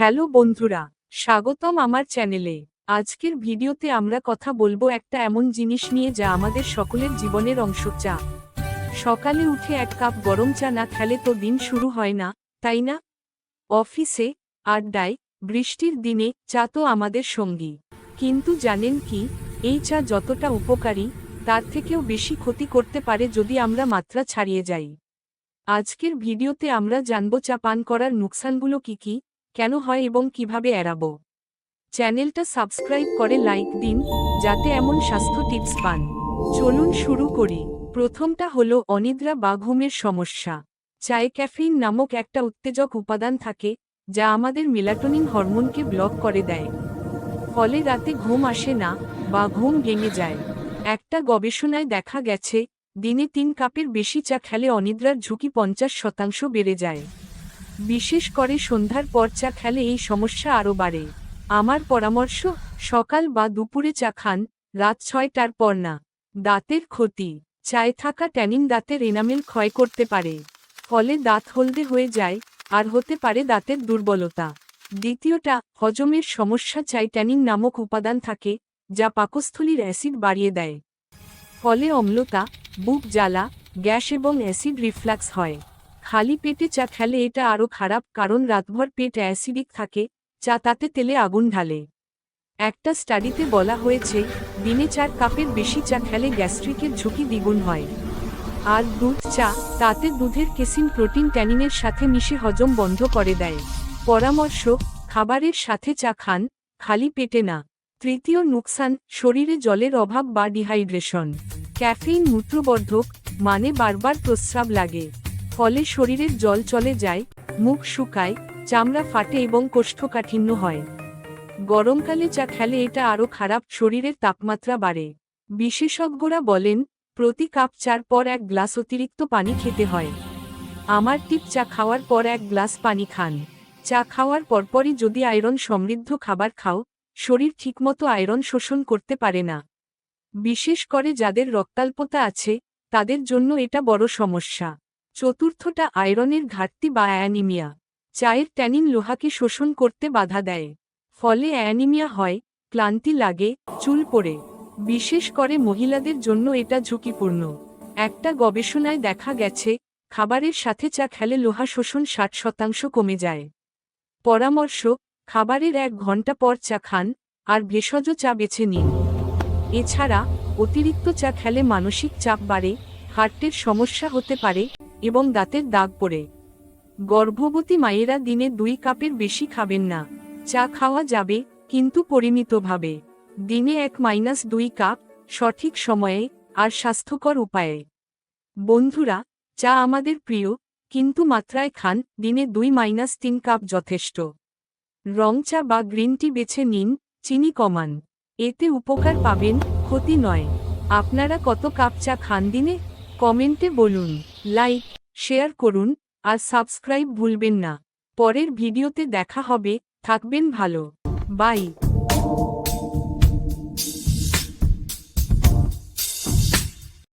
Hello বন্ধুরা, স্বাগতম আমার চ্যানেলে। আজকের ভিডিওতে আমরা কথা বলব একটা এমন জিনিস নিয়ে যা আমাদের সকলের জীবনের অংশ চা। সকালে উঠে এক কাপ গরম চা না খেলে তো দিন শুরু হয় না, তাই না? অফিসে, আড্ডায়, বৃষ্টির দিনে চা তো আমাদের সঙ্গী। কিন্তু জানেন কি, এই চা যতটা উপকারী, তার থেকেও বেশি ক্ষতি করতে পারে যদি আমরা মাত্রা ছাড়িয়ে যাই। আজকের ভিডিওতে আমরা জানব চা পান করার নুকসানগুলো কি কি কেন হয় এবং কীভাবে এড়াবো? চ্যানেলটা সাবস্ক্রাইব করে লাইক দিন, যাতে এমন স্বাস্থ্য টিপস পান। চলুন শুরু করি। প্রথমটা হলো অনিদ্রা বা ঘুমের সমস্যা। চায়ে ক্যাফেইন নামক একটা উত্তেজক উপাদান থাকে, যা আমাদের মেলাটোনিন হরমোনকে ব্লক করে দেয়। ফলে রাতে ঘুম আসে না বা ঘুম ভেঙে যায়। একটা গবেষণায় দেখা গেছে, দিনে তিন কাপের বেশি চা খেলে অনিদ্রার ঝুঁকি পঞ্চাশ শতাংশ বেড়ে যায়। বিশেষ করে সন্ধ্যার পর চা খেলে এই সমস্যা আরও বাড়ে। আমার পরামর্শ, সকাল বা দুপুরে চা খান, রাত ছয়টার পর না। দাঁতের ক্ষতি। চায়ে থাকা ট্যানিং দাঁতের এনামেল ক্ষয় করতে পারে। ফলে দাঁত হলদে হয়ে যায়, আর হতে পারে দাঁতের দুর্বলতা। দ্বিতীয়টা, হজমের সমস্যা চাই ট্যানিং নামক উপাদান থাকে, যা পাকস্থলীর অ্যাসিড বাড়িয়ে দেয়। ফলে অম্লতা, বুক জ্বালা, গ্যাস এবং অ্যাসিড রিফ্লাক্স হয়। খালি পেটে চা খেলে এটা আরও খারাপ কারণ রাতভর পেট অ্যাসিডিক থাকে, চা তাতে তেলে আগুন ঢালে। একটা স্টাডিতে বলা হয়েছে, দিনে চার কাপের বেশি চা খেলে গ্যাস্ট্রিকের ঝুঁকি দ্বিগুণ হয়। আর দুধ চা, তাতে দুধের কেসিন প্রোটিন ট্যানিনের সাথে মিশে হজম বন্ধ করে দেয়। পরামর্শ, খাবারের সাথে চা খান, খালি পেটে না। তৃতীয় নুকসান, শরীরে জলের অভাব বা ডিহাইড্রেশন। ক্যাফেইন মূত্রবর্ধক মানে বারবার প্রস্রাব লাগে। ফলে শরীরের জল চলে যায়, মুখ শুকায়, চামড়া ফাটে এবং কোষ্ঠকাঠিন্য হয়। গরমকালে চা খেলে এটা আরও খারাপ, শরীরের তাপমাত্রা বাড়ে। বিশেষজ্ঞরা বলেন, প্রতি কাপ চার পর এক গ্লাস অতিরিক্ত পানি খেতে হয়। আমার টিপ, চা খাওয়ার পর এক গ্লাস পানি খান। চা খাওয়ার পরপরই যদি আয়রন সমৃদ্ধ খাবার খাও, শরীর ঠিকমতো আয়রন শোষণ করতে পারে না। বিশেষ করে যাদের রক্তাল্পতা আছে, তাদের জন্য এটা বড় সমস্যা। চতুর্থটা আয়রনের ঘাটতি বা অ্যানিমিয়া। চায়ের ট্যানিন লোহাকে শোষণ করতে বাধা দেয়। ফলে অ্যানিমিয়া হয়, ক্লান্তি লাগে, চুল পড়ে। বিশেষ করে মহিলাদের জন্য এটা ঝুঁকিপূর্ণ। একটা গবেষণায় দেখা গেছে, খাবারের সাথে চা খেলে লোহা শোষণ ষাট শতাংশ কমে যায়। পরামর্শ, খাবারের এক ঘণ্টা পর চা খান, আর ভেষজ চা বেছে নিন। এছাড়া, অতিরিক্ত চা খেলে মানসিক চাপ বাড়ে, হার্টের সমস্যা হতে পারে এবং দাঁতের দাগ পড়ে। গর্ভবতী মায়েরা দিনে দুই কাপের বেশি খাবেন না। চা খাওয়া যাবে, কিন্তু পরিমিতভাবে। দিনে এক মাইনাস দুই কাপ, সঠিক সময়ে, আর স্বাস্থ্যকর উপায়ে। বন্ধুরা, চা আমাদের প্রিয়, কিন্তু মাত্রায় খান, দিনে দুই মাইনাস তিন কাপ যথেষ্ট। রং চা বা গ্রিন টি বেছে নিন, চিনি কমান। এতে উপকার পাবেন, ক্ষতি নয়। আপনারা কত কাপ চা খান দিনে? কমেন্টে বলুন, লাইক, শেয়ার করুন, আর সাবস্ক্রাইব ভুলবেন না। পরের ভিডিওতে দেখা হবে, থাকবেন ভালো। বাই।